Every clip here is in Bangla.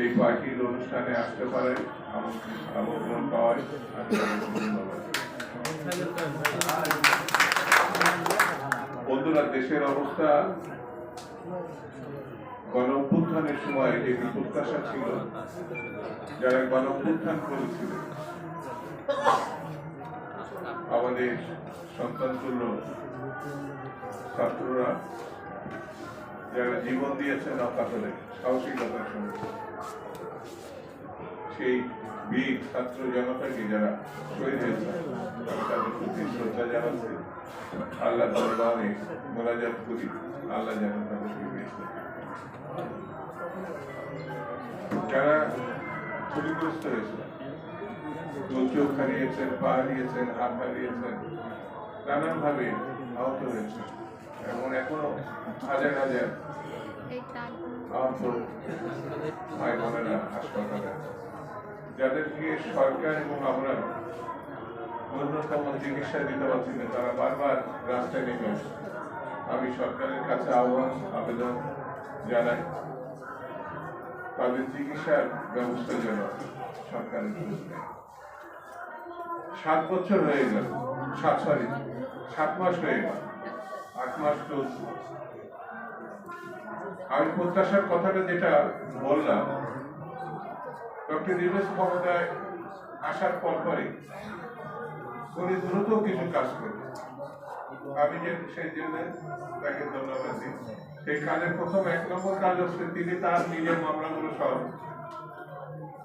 এই পার্টির অনুষ্ঠানে আসতে পারে। আমন্ত্রণ পাওয়ায় দেশের অবস্থা গণ অভ্যুত্থানের সময় যে প্রত্যাশা ছিল। যারা গণ অভ্যুত্থান করেছিল, আমাদের সন্তানতুল্য ছাত্ররা। যারা জীবন দিয়েছেন অকাতরে সাহসিকতার সঙ্গে। সেই বীর ছাত্র জনতাকে যারা শহীদ হয়েছে, তাদের প্রতি শ্রদ্ধা জানাচ্ছি। আল্লাহ দরবারে মোনাজাত করি, আল্লাহ যেন তাদেরকে যারা ক্ষতিগ্রস্ত হয়েছে চোখ হারিয়েছেন পা হারিয়েছেন হাত হারিয়েছেন, নানানভাবে আহত হয়েছে এবং এখনও? হাজার হাজার। ভাই বোনেরা হাসপাতালে। যাদেরকে সরকার এবং আমরা ন্যূনতম চিকিৎসা দিতে পারছি না তারা বারবার রাস্তায় নেমে আসে আমি সরকারের কাছে আহ্বান আবেদন জানাই। তাদের চিকিৎসার ব্যবস্থা যেন সরকারের সাত বছর হয়ে গেল। সাত সরি সাত মাস হয়ে গেল। মাস চলছে। আমি প্রত্যাশার কথাটা যেটা বললাম, ডক্টর ইউনুস ক্ষমতায় আসার পর পরে উনি দ্রুত কিছু কাজ করবেন। আমি যে সেই জন্য তাকে ধন্যবাদ দিই সেই কাজের প্রথম এক নম্বর কাজ হচ্ছে তিনি তার নিজের মামলাগুলো সব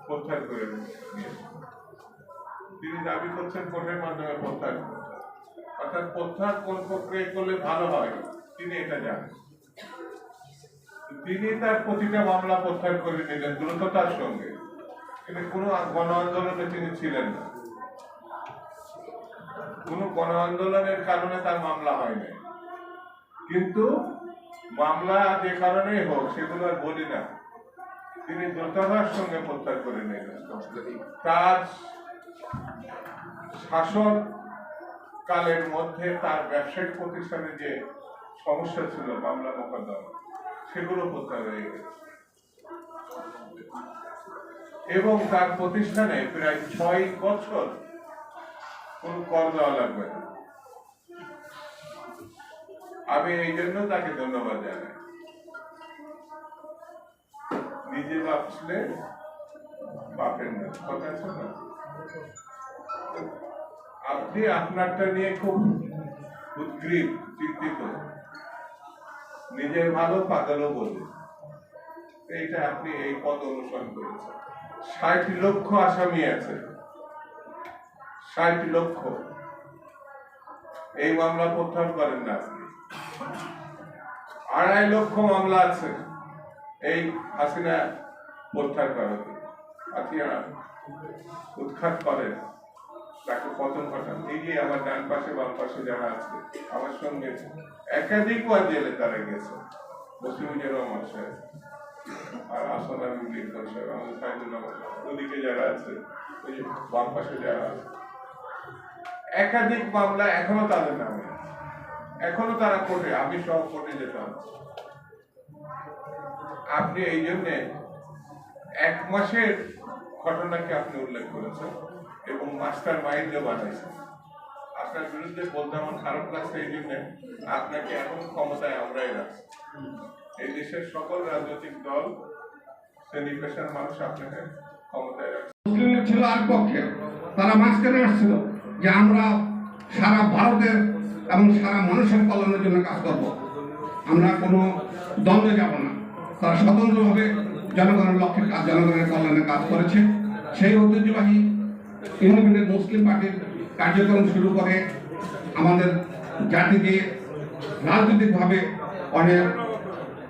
প্রত্যাহার করে তিনি দাবি করছেন কোর্টের মাধ্যমে প্রত্যাহার। অর্থাৎ প্রত্যাহার কোন প্রক্রিয়া করলে ভালো হয় তিনি এটা জানেন। তিনি তার প্রতিটা মামলা প্রত্যাহার করে নিলেন দ্রুততার সঙ্গে। কিন্তু কোনো গণ আন্দোলনে তিনি ছিলেন না। কোনো গণ আন্দোলনের কারণে তার মামলা হয়নি। কিন্তু মামলা যে কারণেই হোক, সেগুলো আর বলি না। তিনি দ্রুততার সঙ্গে প্রত্যাহার করে নিলেন। তার শাসন কালের মধ্যে তার ব্যবসায়িক প্রতিষ্ঠানে যে সমস্যা ছিল, মামলা মোকদ্দমা, সেগুলো প্রত্যাহার হয়ে গেছে। এবং তার প্রতিষ্ঠানে প্রায় ছয় বছর কোন কর দেওয়া লাগবে না। আমি এই জন্য তাকে ধন্যবাদ জানাই। নিজে ভাবছিলে বাপের কথা আছে না আপনি আপনারটা নিয়ে খুব উদ্গ্রীব চিন্তিত। নিজের ভালো পাগলও বলে এইটা আপনি এই পদ অনুসরণ করেছেন। ষাট লক্ষ আসামি আছে। ষাট লক্ষ। এই মামলা প্রত্যাহার করেন না আপনি। আড়াই লক্ষ মামলা আছে। এই হাসিনা প্রত্যাহার আপনারা উৎখাত করেন। তাকে পতন ঘটান এই যে আমার ডান পাশে, বাম পাশে যারা আছে, আমার সঙ্গে একাধিকবার জেলে তারা গেছে রহমান সাহেব আর সাহেব, আমাদের। ওদিকে যারা আছে, ওই যে বাম পাশে যারা আছে। একাধিক মামলা এখনও তাদের নামে এখনও তারা কোর্টে, আমি সব কোর্টে যেতাম। আপনি এই জন্যে এক মাসের ঘটনাকে আপনি উল্লেখ করেছেন। এবং মাস্টার মাইন্ডও বানাইছেন আপনার বিরুদ্ধে বলতে আমার খারাপ লাগছে এই জন্য, আপনাকে এখন ক্ষমতায় আমরাই রাখছি। এই দেশের সকল রাজনৈতিক দল, শ্রেণি পেশার মানুষ আপনাকে ক্ষমতায় রাখছে। ছিল আর পক্ষে। তারা মাঝখানে আসছিল যে আমরা সারা ভারতের এবং সারা মানুষের কল্যাণের জন্য কাজ করব। আমরা কোনো দ্বন্দ্বে যাব না। তারা স্বতন্ত্রভাবে জনগণের লক্ষ্যে কাজ জনগণের কল্যাণে কাজ করেছে। সেই ঐতিহ্যবাহী ইন্ডিপেন্ডেন্ট মুসলিম পার্টির কার্যক্রম শুরু করে আমাদের জাতিকে রাজনৈতিকভাবে অনেক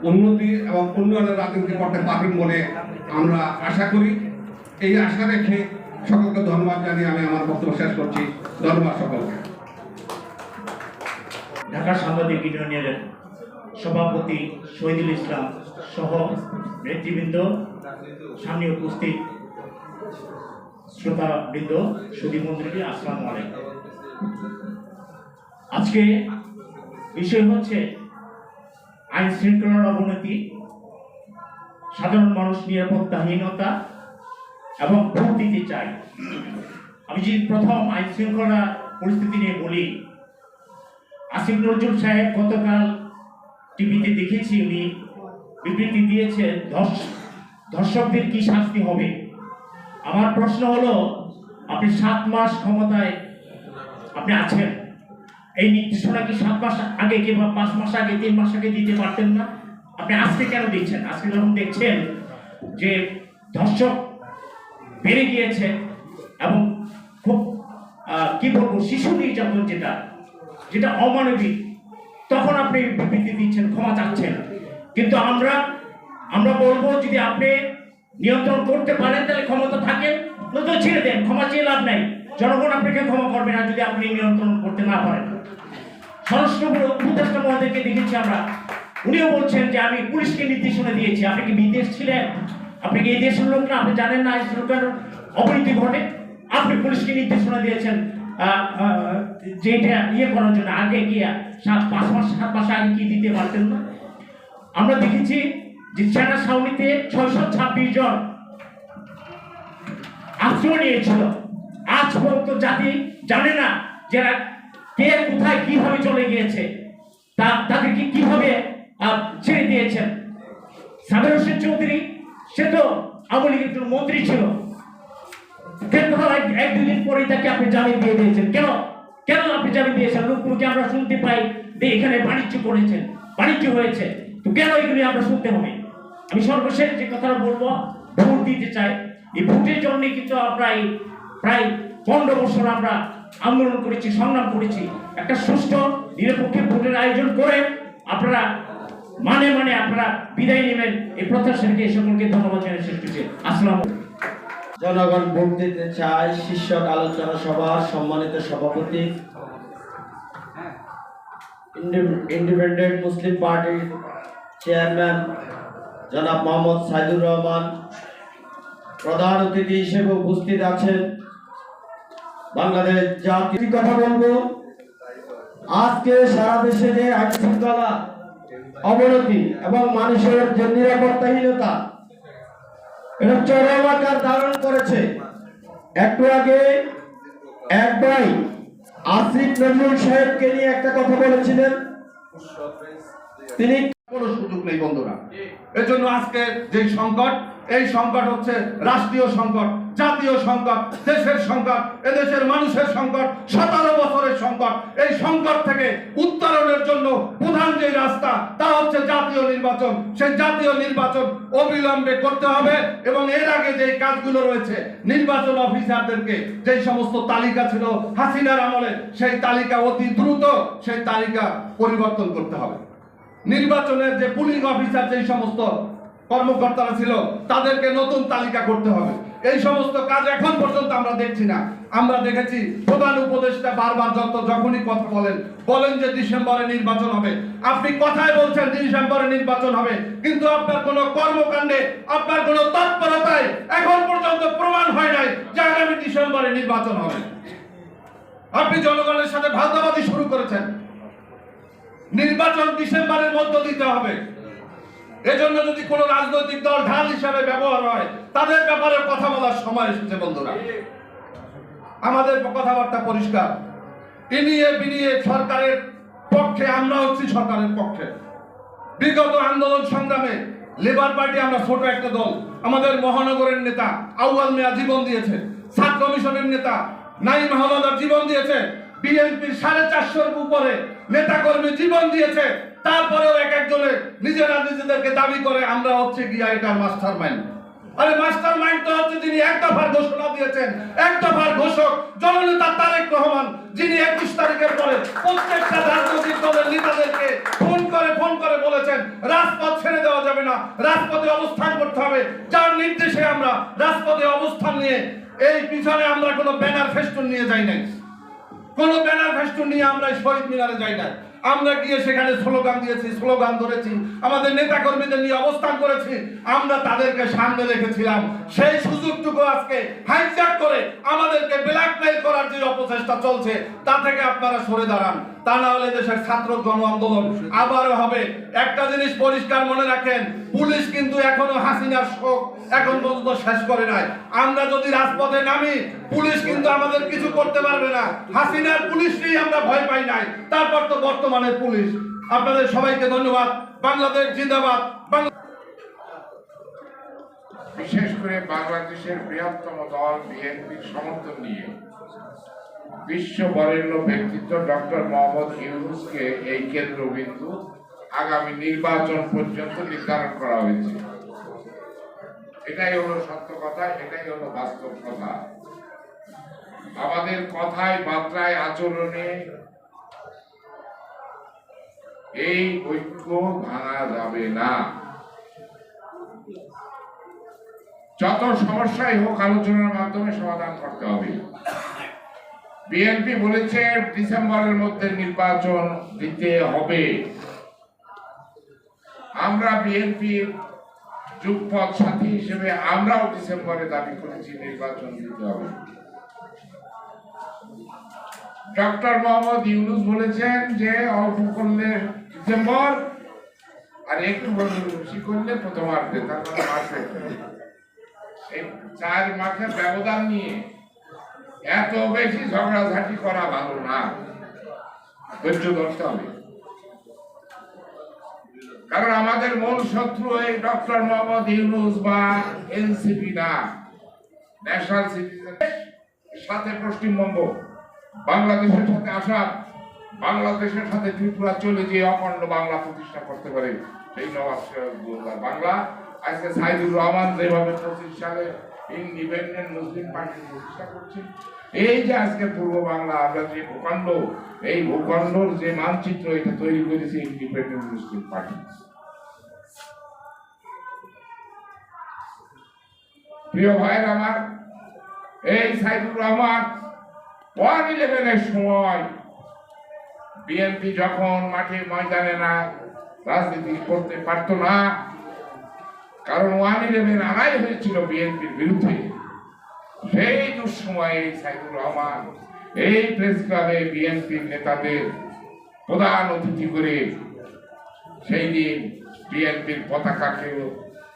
উন্নতি এবং উন্নয়নের রাজনীতি করতে পারবেন বলে আমরা আশা করি। এই আশা রেখে সকলকে ধন্যবাদ জানিয়ে আমি আমার বক্তব্য শেষ করছি। ধন্যবাদ সকলকে। ঢাকা সাংবাদিক ইউনিয়নের সভাপতি শহীদুল ইসলাম সহ নেতৃবৃন্দ সামনে উপস্থিত। শ্রোতাবৃন্দ সুদী মন্ত্রী আসসালামু আলাইকুম। আজকে বিষয় হচ্ছে আইন শৃঙ্খলার অবনতি, সাধারণ মানুষ নিরাপত্তাহীনতা এবং ভোট দিতে চাই। আমি যদি প্রথম আইন শৃঙ্খলা পরিস্থিতি নিয়ে বলি, আসিফ নজরুল সাহেব গতকাল টিভিতে দেখেছি উনি বিবৃতি দিয়েছেন, ধর্ষ- ধর্ষকদের কি শাস্তি হবে? আমার প্রশ্ন হলো, আপনি সাত মাস ক্ষমতায় আপনি আছেন। এই নির্দেশনা কি সাত মাস আগে কিংবা পাঁচ মাস আগে, তিন মাস আগে দিতে পারতেন না? আপনি আজকে কেন দিচ্ছেন? আজকে যখন দেখছেন যে ধর্ষক বেড়ে গিয়েছে এবং খুব কি বলব, শিশু নির্যাতন যেটা যেটা অমানবিক, তখন আপনি বিবৃতি দিচ্ছেন, ক্ষমা চাচ্ছেন। কিন্তু আমরা আমরা বলব যদি আপনি নিয়ন্ত্রণ করতে পারেন তাহলে ক্ষমতা থাকেন। নতুন ছেড়ে দেন ক্ষমা চেয়ে লাভ নাই। জনগণ আপনাকে ক্ষমা করবে না যদি আপনি নিয়ন্ত্রণ করতে না পারেন। স্বরাষ্ট্র উপদেষ্টা মহোদয়কে দেখেছি আমরা। উনিও বলছেন যে আমি পুলিশকে নির্দেশনা দিয়েছি। আপনি কি বিদেশ ছিলেন? আপনি কি এই দেশের লোক না? আপনি জানেন না এই শ্রীলঙ্কার অবনতি ঘটে? আপনি পুলিশকে নির্দেশনা দিয়েছেন আহ, আহ, যে এটা ইয়ে করার জন্য। আগে গিয়া সাত পাঁচ মাস সাত মাস আগে কি দিতে পারতেন না? আমরা দেখেছি যে সেনা ছাউনিতে ছয়শো ছাব্বিশ জন আশ্রয় নিয়েছিল। আজ পর্যন্ত জাতি জানে না যারা কে কোথায় কীভাবে চলে গিয়েছে। তা তাদেরকে কীভাবে ছেড়ে দিয়েছেন? সাবের হোসেন চৌধুরী, সে তো আওয়ামী লীগের মন্ত্রী ছিল। এক দুদিন পরেই তাকে আপনি জামিন দিয়ে দিয়েছেন? কেন? কেন আপনি জামিন দিয়েছেন? লোকগুলোকে আমরা শুনতে পাই যে এখানে বাণিজ্য করেছেন, বাণিজ্য হয়েছে। কেন এগুলি আমরা শুনতে হবে। আমি সর্বশেষ যে কথাটা বলব, ভোট দিতে চাই। এই ভোটের জন্য কিন্তু আমরা এই প্রায় পনেরো বছর আমরা আন্দোলন করেছি, সংগ্রাম করেছি। একটা সুষ্ঠু, নিরপেক্ষ ভোটের আয়োজন করে আপনারা মানে মানে আপনারা বিদায় নেবেন। এই প্রত্যাশাকে সকলকে ধন্যবাদ জানিয়ে শেষ করছি। আসসালাম জনগণ ভোট দিতে চায়, শীর্ষক আলোচনা সভার সম্মানিত সভাপতি। ইন্ডি- ইন্ডিপেন্ডেন্ট মুসলিম পার্টির চেয়ারম্যান জনাব মোহাম্মদ সাইদুর রহমান প্রধান অতিথি হিসেবে উপস্থিত আছেন। বাংলাদেশ জাতীয় কথা বলব? আজকে সারা দেশে যে আইন শৃঙ্খলা অবনতি এবং মানুষের যে নিরাপত্তাহীনতা, এটা চরম আকার ধারণ করেছে। একটু আগে এক ভাই আসিফ নজরুল সাহেবকে নিয়ে একটা কথা বলেছিলেন। তিনি কোনো সুযোগ নেই বন্ধুরা। এজন্য আজকে যে সংকট এই সংকট হচ্ছে রাষ্ট্রীয় সংকট জাতীয় সংকট দেশের সংকট এদেশের মানুষের সংকট সতেরো বছরের সংকট। এই সংকট থেকে উত্তরণের জন্য প্রধান যে রাস্তা তা হচ্ছে জাতীয় নির্বাচন। সেই জাতীয় নির্বাচন অবিলম্বে করতে হবে এবং এর আগে যে কাজগুলো রয়েছে নির্বাচন অফিসারদেরকে যে সমস্ত তালিকা ছিল হাসিনার আমলে সেই তালিকা অতি দ্রুত সেই তালিকা পরিবর্তন করতে হবে। নির্বাচনের যে পুলিং অফিসার যে সমস্ত কর্মকর্তারা ছিল, তাদেরকে নতুন তালিকা করতে হবে। এই সমস্ত কাজ এখন পর্যন্ত আমরা দেখছি না। আমরা দেখেছি প্রধান উপদেষ্টা বারবার যত যখনই কথা বলেন বলেন যে ডিসেম্বরে নির্বাচন হবে। আপনি কথায় বলছেন ডিসেম্বরে নির্বাচন হবে, কিন্তু আপনার কোনো কর্মকাণ্ডে, আপনার কোনো তৎপরতায় এখন পর্যন্ত প্রমাণ হয় নাই যে আগামী ডিসেম্বরে নির্বাচন হবে। আপনি জনগণের সাথে ভাগাভাগি শুরু করেছেন। নির্বাচন ডিসেম্বরের মধ্য দিতে হবে। এজন্য যদি কোনো রাজনৈতিক দল ঢাল হিসাবে ব্যবহার হয়, তাদের ব্যাপারে কথা বলার সময় এসেছে, বন্ধুরা। আমাদের কথাবার্তা পরিষ্কার। ইনিয়ে বিনিয়ে সরকারের পক্ষে, আমরা হচ্ছি সরকারের পক্ষে। বিগত আন্দোলন সংগ্রামে লেবার পার্টি আমরা ছোট একটা দল। আমাদের মহানগরের নেতা আউয়াল মিয়া জীবন দিয়েছে। ছাত্র কমিশনের নেতা নাইম আহমদার জীবন দিয়েছে। বিএনপির সাড়ে চারশোর উপরে নেতা কর্মী জীবন দিয়েছে। তারপরেও এক একজনে নিজেরা নিজেদেরকে দাবি করে, আমরা হচ্ছে গিয়া এটার মাস্টার মাইন্ড আরে মাস্টার মাইন্ড তো হচ্ছে যিনি এক দফার ঘোষণা দিয়েছেন, এক দফার ঘোষক জননেতা তারেক রহমান, যিনি একুশ তারিখের পরে প্রত্যেকটা রাজনৈতিক দলের নেতাদেরকে ফোন করে ফোন করে বলেছেন, রাজপথ ছেড়ে দেওয়া যাবে না, রাজপথে অবস্থান করতে হবে। যার নির্দেশে আমরা রাজপথে অবস্থান নিয়ে এই পিছনে আমরা কোনো ব্যানার ফেস্টুন নিয়ে যাই নাই। কোনো ব্যানার ফেস্টুন নিয়ে আমরা শহীদ মিনারে যাই নাই। আমরা গিয়ে সেখানে স্লোগান দিয়েছি, স্লোগান ধরেছি, আমাদের নেতা কর্মীদের নিয়ে অবস্থান করেছি, আমরা তাদেরকে সামনে রেখেছিলাম। সেই সুযোগটুকু আজকে হাইজ্যাক করে আমাদেরকে ব্ল্যাকমেইল করার যে অপচেষ্টা চলছে, তা থেকে আপনারা সরে দাঁড়ান। তা না হলে দেশের ছাত্র গণ আন্দোলন আবারও হবে। একটা জিনিস পরিষ্কার মনে রাখেন, পুলিশ কিন্তু এখনও হাসিনার শোক এখন পর্যন্ত শেষ করে নাই। আমরা যদি রাজপথে নামি, পুলিশ কিন্তু আমাদের কিছু করতে পারবে না। হাসিনার পুলিশ পুলিশকেই আমরা ভয় পাই নাই। তারপর তো বর্তমানের পুলিশ। আপনাদের সবাইকে ধন্যবাদ। বাংলাদেশ জিন্দাবাদ। বিশেষ করে বাংলাদেশের বৃহত্তম দল বিএনপির সমর্থন নিয়ে বিশ্ব বরেণ্য ব্যক্তিত্ব ডক্টর মোহাম্মদ ইউনুসকে এই কেন্দ্রবিন্দু আগামী নির্বাচন পর্যন্ত নির্ধারণ করা হয়েছে। এটাই হলো সত্য কথা, এটাই হলো বাস্তব কথা। আমাদের কথায়, বার্তায়, আচরণে এই ঐক্য ভাঙা যাবে না। যত সমস্যাই হোক আলোচনার মাধ্যমে সমাধান করতে হবে। বিএনপি বলেছে ডিসেম্বরের মধ্যে নির্বাচন দিতে হবে। আমরা বিএনপির যুগপথ সাথী হিসেবে আমরাও ডিসেম্বরে দাবি করেছি নির্বাচন দিতে হবে। ডক্টর মোহাম্মদ ইউনুস বলেছেন যে অল্প করলে ডিসেম্বর আর একটু বেশি করলে তার মানে মাসে এই চার মাসের ব্যবধান নিয়ে এত বেশি ঝগড়াঝাটি করা ভালো না। ধৈর্য ধরতে হবে। কারণ আমাদের মূল শত্রু এই ডক্টর মোহাম্মদ ইউনুস বা এনসিপি না, ন্যাশনাল সিটিজেন সাথে পশ্চিমবঙ্গ। বাংলাদেশের সাথে আসাম বাংলাদেশের সাথে ত্রিপুরা চলে যে অখণ্ড বাংলা প্রতিষ্ঠা করতে পারে সেই নবাব সিরাজউদ্দৌলা বাংলা। আজকে সাইদুর রহমান যেভাবে পঁচিশ সালে ইন্ডিপেন্ডেন্ট মুসলিম পার্টি প্রতিষ্ঠা করছে, এই যে আজকে পূর্ব বাংলা আমরা যে ভূখণ্ড, এই ভূখণ্ডর যে মানচিত্র, এটা তৈরি করেছে ইন্ডিপেন্ডেন্ট মুসলিম পার্টি প্রিয় ভাইয়ের আমার, এই সাইদুর রহমান ওয়ান ইলেভেনের সময় বিএনপি যখন মাঠে ময়দানে না রাজনীতি করতে পারতো না, কারণ ওয়ান ইলেভেন আনাই হয়েছিল বিএনপির বিরুদ্ধে। সেই দুঃসময়ে সাইদুর রহমান এই প্রেস ক্লাবে বিএনপির নেতাদের প্রধান অতিথি করে সেই দিন বিএনপির পতাকাকেও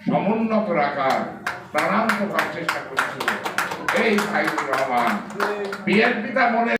সমুন্নত রাখার প্রাণান্তকর চেষ্টা করেছিল। এই সাইদুর রহমান। বিএনপিটা মনে